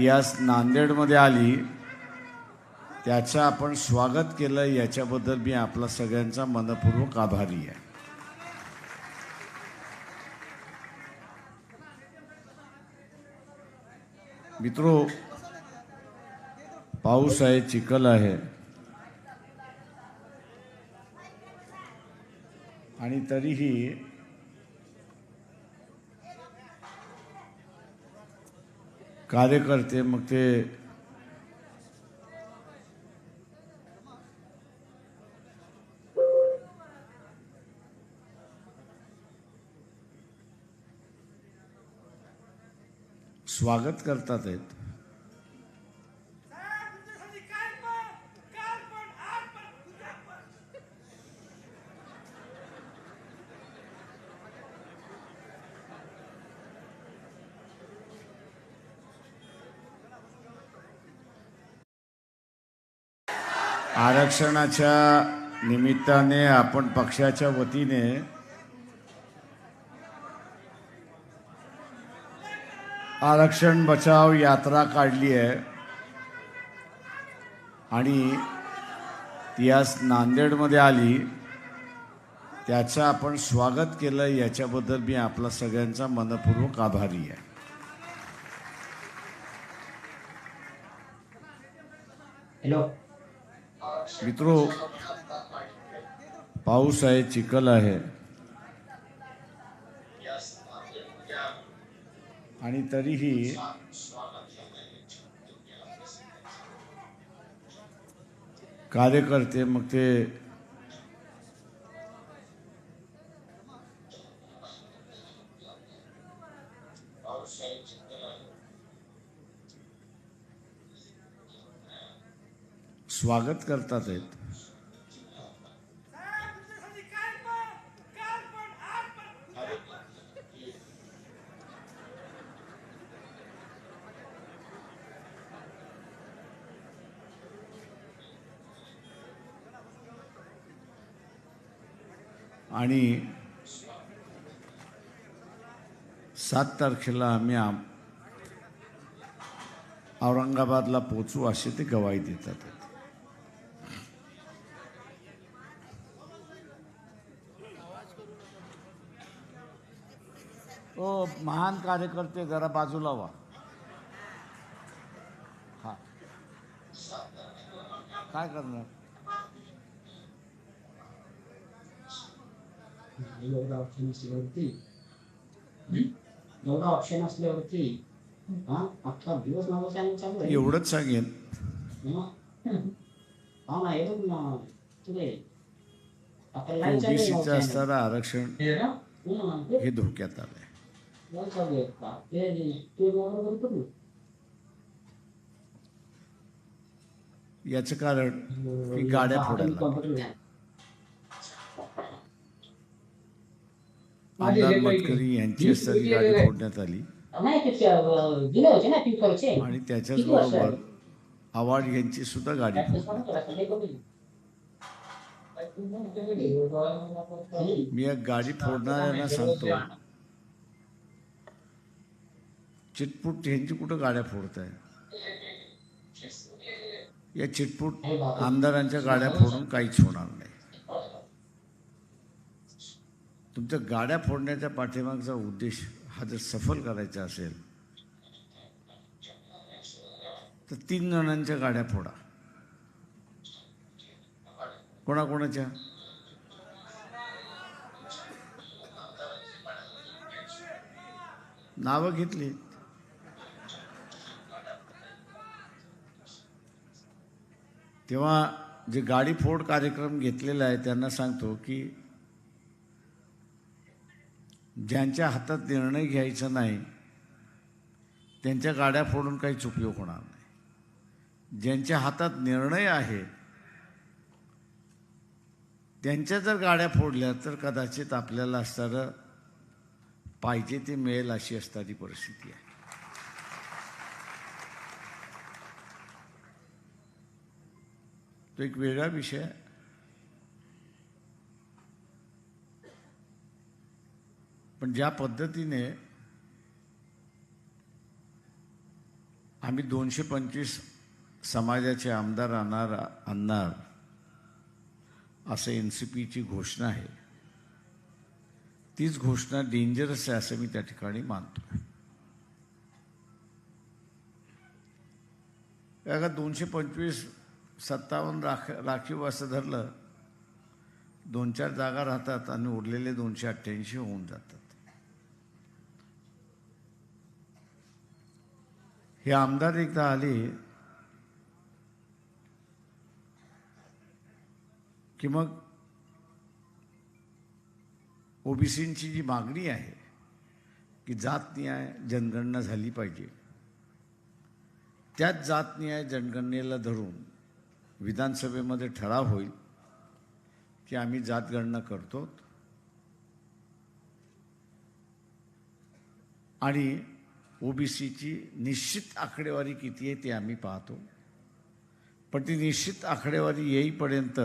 ती आज नांदेडमध्ये आली. त्याचं आपण स्वागत केलं. याच्याबद्दल मी आपला सगळ्यांचा मनपूर्वक आभारी आहे. मित्रो पाऊस आहे चिखल आहे. आणि तरीही कार्यकर्ते मग ते स्वागत करतात आहेत. आरक्षणाच्या निमित्ताने आपण पक्षाच्या वतीने आरक्षण बचाव यात्रा काढली आहे. आणि ती आज नांदेडमध्ये आली. त्याचं आपण स्वागत केलं. याच्याबद्दल मी आपला सगळ्यांचा मनपूर्वक आभारी आहे. हॅलो. मित्रो पाऊस आहे चिखल आहे. आणि तरीही कार्यकर्ते मग ते स्वागत करतात आहेत. आणि सात तारखेला आम्ही औरंगाबादला पोचू अशी ते गवाही देतात. महान कार्यकर्ते जरा बाजूला व्हा. हा. काय करणार? एवढा ऑप्शन असल्यावरती एवढा ऑप्शन असल्यावरती हा अख्खा दिवस माझा चॅनल चालू आहे. एवढंच सांगेन. हा? ना येतो ना आहे ओबीसीचं असणारं आरक्षण हं, ते हे धोक्यात आलंय. याचं कारण की गाड्या फोडायला. आमदार मतकरी यांची गाडी फोडण्यात आली आणि त्याच्याच बरोबर आहे? आव्हाड यांची सुद्धा गाडी. मी या गाडी फोडणाऱ्यांना सांगतो चिटपूट ह्यांची कुठं गाड्या फोडत आहे या चिटपूट आमदारांच्या गाड्या फोडून काहीच होणार नाही. तुमच्या गाड्या फोडण्याच्या पाठीमागचा उद्देश हा जर सफल करायचा असेल तर तीन जणांच्या गाड्या फोडा. कोणाकोणाच्या? नावं घेतली. तेव्हा जे गाडी फोड कार्यक्रम घेतलेला आहे त्यांना सांगतो की ज्यांच्या हातात निर्णय घ्यायचा नाही त्यांच्या गाड्या फोडून काहीच उपयोग होणार नाही. ज्यांच्या हातात निर्णय आहे त्यांच्या जर गाड्या फोडल्या तर कदाचित आपल्याला असणारं पाहिजे ते मिळेल अशी असणारी परिस्थिती आहे. तो एक वेगळा विषय पण ज्या पद्धतीने आम्ही दोनशे पंचवीस समाजाचे आमदार आणणार आणणार असं एन सी पीची घोषणा आहे तीच घोषणा डेंजरस आहे असं मी त्या ठिकाणी मानतो का दोनशे पंचवीस सत्तावन्न राख राखीव असं धरलं दोन चार जागा राहतात आणि उरलेले दोनशे अठ्ठ्याऐंशी होऊन जातात. हे आमदार एकदा आले की मग ओबीसींची जी मागणी आहे की जात न्याय जनगणना झाली पाहिजे. त्याच जात न्याय जनगणनेला धरून विधानसभेमध्ये ठराव होईल की आम्ही जातगणना करतो. आणि ओबीसीची निश्चित आकडेवारी किती आहे ते आम्ही पाहतो. पण ती निश्चित आकडेवारी येईपर्यंत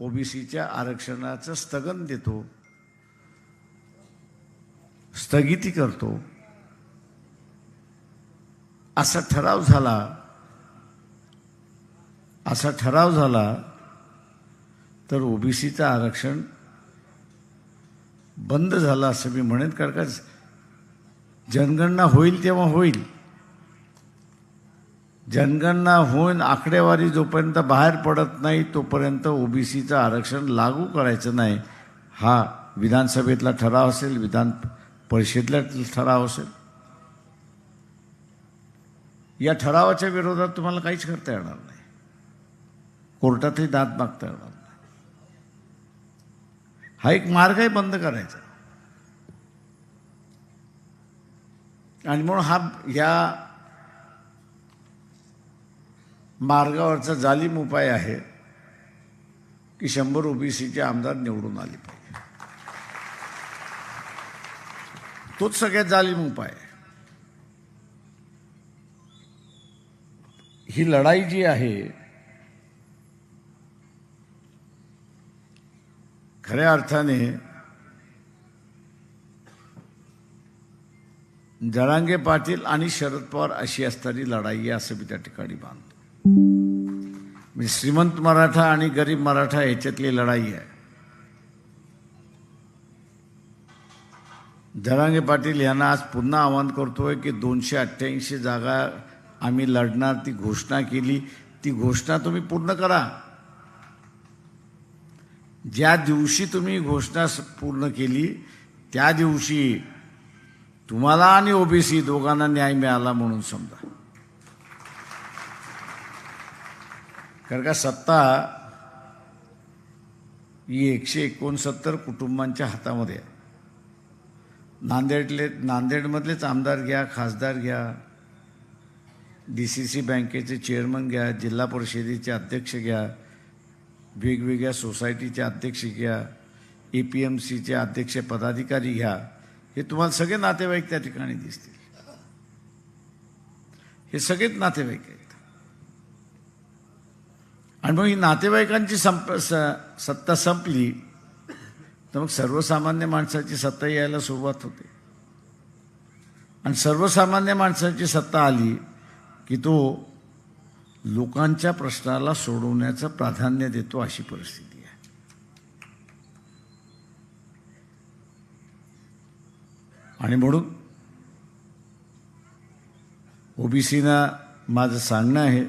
ओबीसीच्या आरक्षणाचं स्थगन देतो. स्थगिती करतो. असा ठराव झाला असा ठराव झाला तर ओबीसीचं आरक्षण बंद झालं असं मी म्हणेन कारण का जनगणना होईल तेव्हा होईल. जनगणना होऊन आकडेवारी जोपर्यंत बाहेर पडत नाही तोपर्यंत ओबीसीचं आरक्षण लागू करायचं नाही. हा विधानसभेतला ठराव असेल विधान परिषदेतला ठराव असेल. या ठरावाच्या विरोधात तुम्हाला काहीच करता येणार नाही. कोर्टातही दात मागता येणार नाही हा एक मार्ग आहे बंद करायचा. आणि म्हणून हा या मार्गावरचा जालीम उपाय आहे की शंभर ओबीसीचे आमदार निवडून आले पाहिजे. तोच सगळ्यात जालीम उपाय आहे. ही लढाई जी आहे खऱ्या अर्थाने जरांगे पाटील आणि शरद पवार अशी असणारी लढाई आहे असं मी त्या ठिकाणी मानतो. म्हणजे श्रीमंत मराठा आणि गरीब मराठा याच्यातली लढाई आहे. जळांगे पाटील यांना आज पुन्हा आवाहन करतोय की दोनशे अठ्ठ्याऐंशी जागा आम्ही लढणार ती घोषणा केली. ती घोषणा तुम्ही पूर्ण करा. ज्या दिवशी तुम्ही घोषणा पूर्ण केली त्या दिवशी तुम्हाला आणि ओबीसी दोघांना न्याय मिळाला म्हणून समजा. कारण का सत्ता ही एकशे एकोणसत्तर कुटुंबांच्या हातामध्ये आहे. नांदेडले नांदेडमधलेच आमदार घ्या खासदार घ्या डी सी सी बँकेचे चेअरमन घ्या जिल्हा परिषदेचे अध्यक्ष घ्या वेगवेगळ्या सोसायटीचे अध्यक्ष घ्या ए पी एम सीचे अध्यक्ष पदाधिकारी घ्या हे तुम्हाला सगळे नातेवाईक त्या ठिकाणी दिसतील. हे सगळेच नातेवाईक आहेत. आणि मग ही नातेवाईकांची संप स- सत्ता संपली तर मग सर्वसामान्य माणसाची सत्ता यायला सुरुवात होते. आणि सर्वसामान्य माणसाची सत्ता आली की तो लोकांच्या प्रश्नाला सोडवण्याचं प्राधान्य देतो अशी परिस्थिती आहे. आणि म्हणून ओबीसीना माझं सांगणं आहे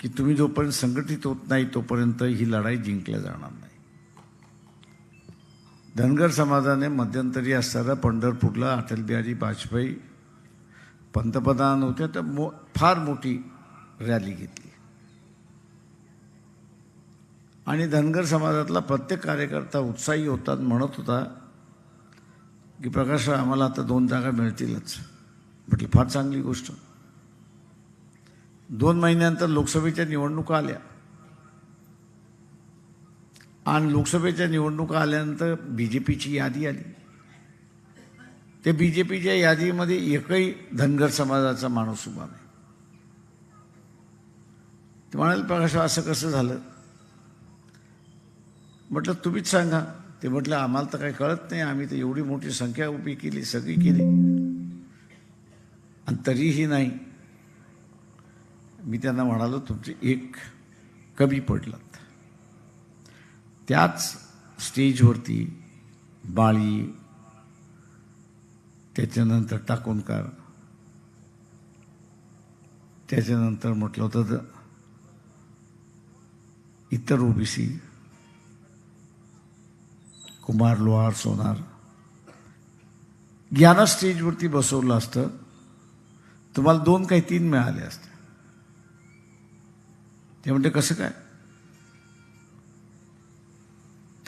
की तुम्ही जोपर्यंत संघटित होत नाही तोपर्यंत ही लढाई जिंकल्या जाणार नाही. धनगर समाजाने मध्यंतरी असताना पंढरपूरला अटल बिहारी वाजपेयी पंतप्रधान होते तर मो फार मोठी रॅली घेतली. आणि धनगर समाजातला प्रत्येक कार्यकर्ता उत्साही होता म्हणत होता की प्रकाश आम्हाला आता दोन जागा मिळतीलच. म्हटलं फार चांगली गोष्ट. दोन महिन्यानंतर लोकसभेच्या निवडणुका आल्या. आणि लोकसभेच्या निवडणुका आल्यानंतर बी जे पीची यादी आली. ते बी जे पीच्या यादीमध्ये एकही धनगर समाजाचा माणूस उभा नाही. ते म्हणाले प्रकाश असं कसं झालं? म्हटलं तुम्हीच सांगा. ते म्हटलं आम्हाला तर काही कळत नाही. आम्ही तर एवढी मोठी संख्या उभी केली सगळी केली. आणि तरीही नाही. मी त्यांना म्हणालो तुमचे एक कमी पडलात. त्याच स्टेजवरती बाळी त्याच्यानंतर टाकूनकार त्याच्यानंतर म्हटलं होतं तर इतर ओबीसी कुमार लोहार सोनार यांना स्टेजवरती बसवलं असतं तुम्हाला दोन काही तीन मिळाले असते. ते म्हणते कसं काय?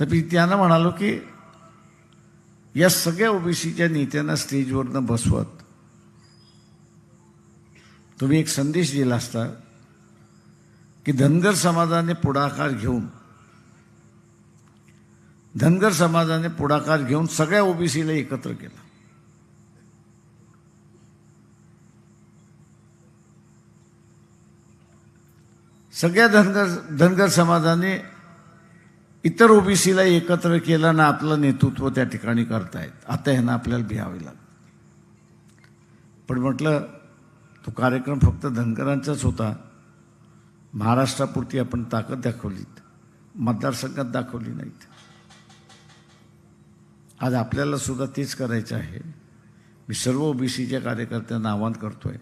तर मी त्यांना म्हणालो की या सगळ्या ओबीसीच्या नेत्यांना स्टेजवरनं बसवत. तुम्ही एक संदेश दिला असता की धनगर समाजाने पुढाकार घेऊन धनगर समाजाने पुढाकार घेऊन सगळ्या ओबीसीला एकत्र केलं. सगळ्या धनगर धनगर समाजाने इतर ओबीसीला एकत्र केलं ना आपलं नेतृत्व त्या ठिकाणी करतायत. आता ह्यांना आपल्याला भ्यावे लागतं पण म्हटलं तो कार्यक्रम फक्त धनगरांचाच होता. महाराष्ट्रापुरती आपण ताकद दाखवलीत. मतदारसंघात दाखवली नाहीत. आज आपल्याला सुद्धा तेच करायचं आहे. मी सर्व ओबीसीच्या कार्यकर्त्यांना आवाहन करतोय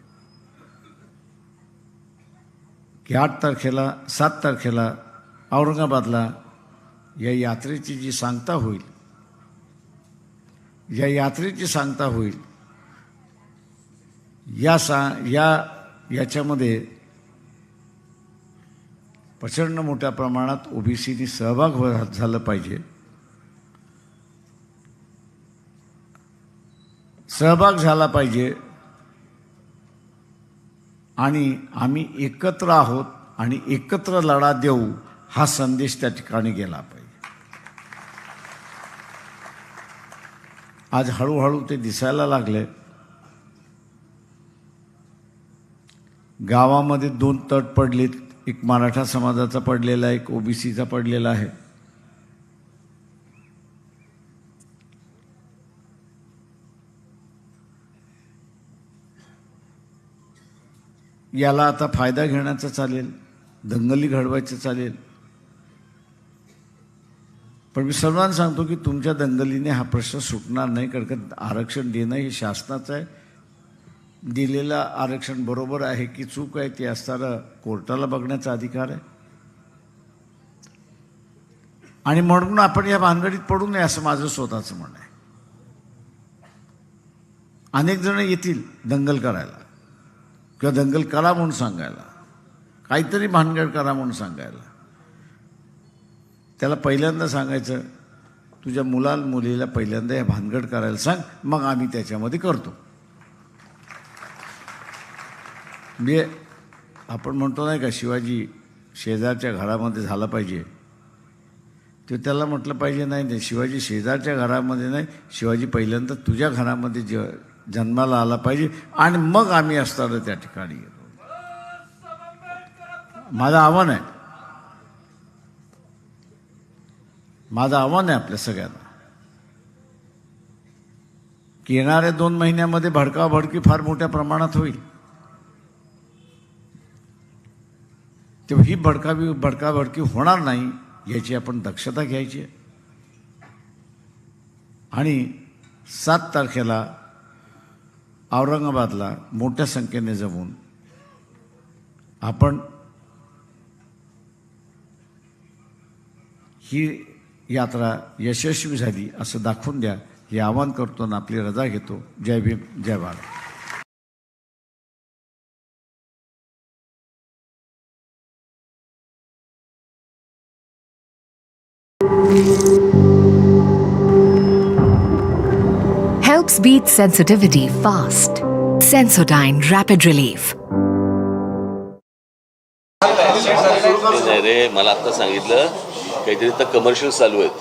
की आठ तारखेला सात तारखेला औरंगाबादला या यात्रेची जी सांगता होईल या यात्रेची सांगता होईल या सा या याच्यामध्ये प्रचंड मोठ्या प्रमाणात ओबीसीनी सहभाग झालं पाहिजे. सहभाग झाला पाहिजे. आणि आम्ही एकत्र आहोत आणि एकत्र लढा देऊ हा संदेश त्या ठिकाणी गेला पाहिजे. आज हळूहळू ते दिसायला लागले. गावामध्ये दोन तट पडलेत. एक मराठा समाजाचा पडलेला एक ओबीसीचा पडलेला आहे. याला आता फायदा घेण्याचा चालेल दंगली घडवायचं चालेल. पण मी सर्वांना सांगतो की तुमच्या दंगलीने हा प्रश्न सुटणार नाही कारण का आरक्षण देणं हे शासनाचं आहे. दिलेलं आरक्षण बरोबर आहे की चूक आहे ते असताना कोर्टाला बघण्याचा अधिकार आहे. आणि म्हणून आपण या भानगडीत पडू नये असं माझं स्वतःचं म्हणणं आहे. अनेक जण येतील दंगल करायला किंवा दंगल करा म्हणून सांगायला काहीतरी भानगड करा म्हणून सांगायला. त्याला पहिल्यांदा सांगायचं तुझ्या मुला मुलीला पहिल्यांदा हे भानगड करायला सांग मग आम्ही त्याच्यामध्ये करतो. मी आपण म्हणतो नाही का शिवाजी शेजारच्या घरामध्ये झाला पाहिजे. ते त्याला म्हटलं पाहिजे नाही नाही शिवाजी शेजारच्या घरामध्ये नाही शिवाजी पहिल्यांदा तुझ्या घरामध्ये ज जन्माला आला पाहिजे आणि मग आम्ही असताना त्या ठिकाणी येतो. माझं आव्हान आहे. माझं आव्हान आहे आपल्या सगळ्यांना. की येणाऱ्या दोन महिन्यामध्ये भडकाभडकी फार मोठ्या प्रमाणात होईल. तेव्हा ही भडकावी भडकाभडकी होणार नाही याची आपण दक्षता घ्यायची आहे. आणि सात तारखेला औरंगाबादला मोठ्या संख्येने जमून आपण ही यात्रा यशस्वी झाली असं दाखवून द्या हे आवाहन करतो आणि आपली रजा घेतो जय भीम जय Bharat helps beat sensitivity fast. Sensodyne Rapid Relief. मला आता सांगितलं काहीतरी तर कमर्शियल चालू आहेत.